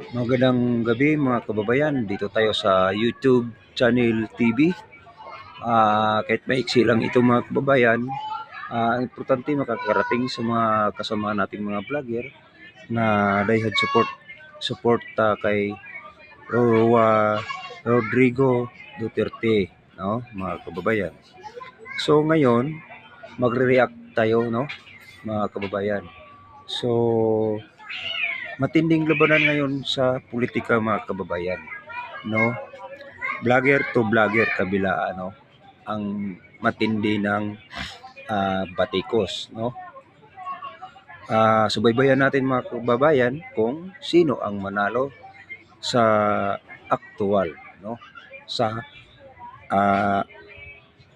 Magandang gabi mga kababayan. Dito tayo sa YouTube channel TV. Ah, kahit maiksi lang ito mga kababayan, ah, importante makakarating sa mga kasama nating mga vlogger na diehard support support ah, kay Roa Rodrigo Duterte, no, mga kababayan. So ngayon, magre-react tayo, no, mga kababayan. So matinding labanan ngayon sa politika mga kababayan, no? Vlogger to vlogger kabila ano ang matindi ng ah, batikos, no? Ah, subaybayan natin mga kababayan kung sino ang manalo sa aktual, no? Sa ah,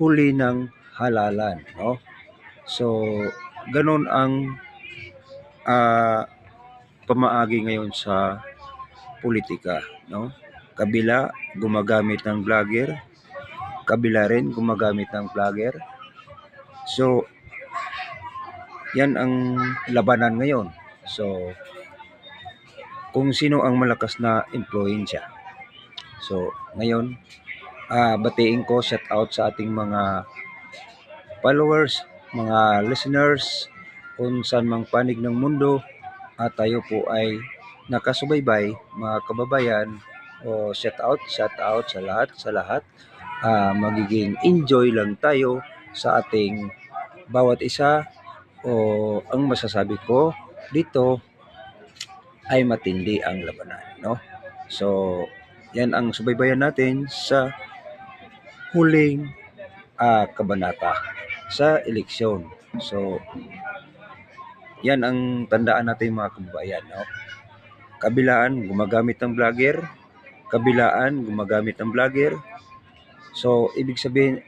huli ng halalan, no? So, ganun ang ah, pamaagi ngayon sa politika, no? Kabila gumagamit ng vlogger, kabila rin gumagamit ng vlogger. So, yan ang labanan ngayon. So, kung sino ang malakas na impluensya. So, ngayon, ah batiin ko shout out sa ating mga followers, mga listeners, kung saan mang panig ng mundo at tayo po ay nakasubaybay mga kababayan o shout out, shout out sa lahat, sa lahat. Ah, magiging enjoy lang tayo sa ating bawat isa o ang masasabi ko dito ay matindi ang labanan, no? So, yan ang subaybayan natin sa huling ah, kabanata sa eleksyon. So, yan ang tandaan natin mga kababayan, no? Kabilaan, gumagamit ng vlogger. Kabilaan, gumagamit ng vlogger. So, ibig sabihin,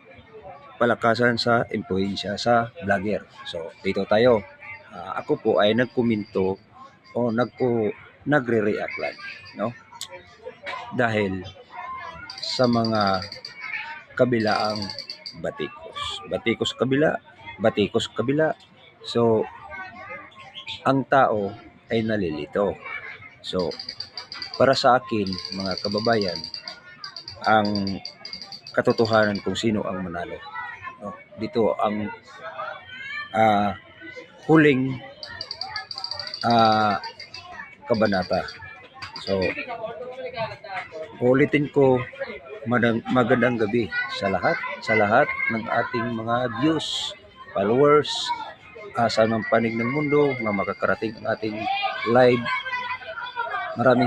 palakasan sa influensya sa vlogger. So, dito tayo. Ah, ako po ay nagkomento o nagko nagre-react lang, no? Dahil sa mga kabilaang batikos. Batikos kabila, batikos kabila. So, ang tao ay nalilito. So, para sa akin, mga kababayan, ang katotohanan kung sino ang manalo. No? Dito ang ah, huling ah, kabanata. So, ulitin ko, magandang gabi sa lahat, sa lahat ng ating mga views, followers, uh, sa mang panig ng mundo na makakarating ang ating live. Maraming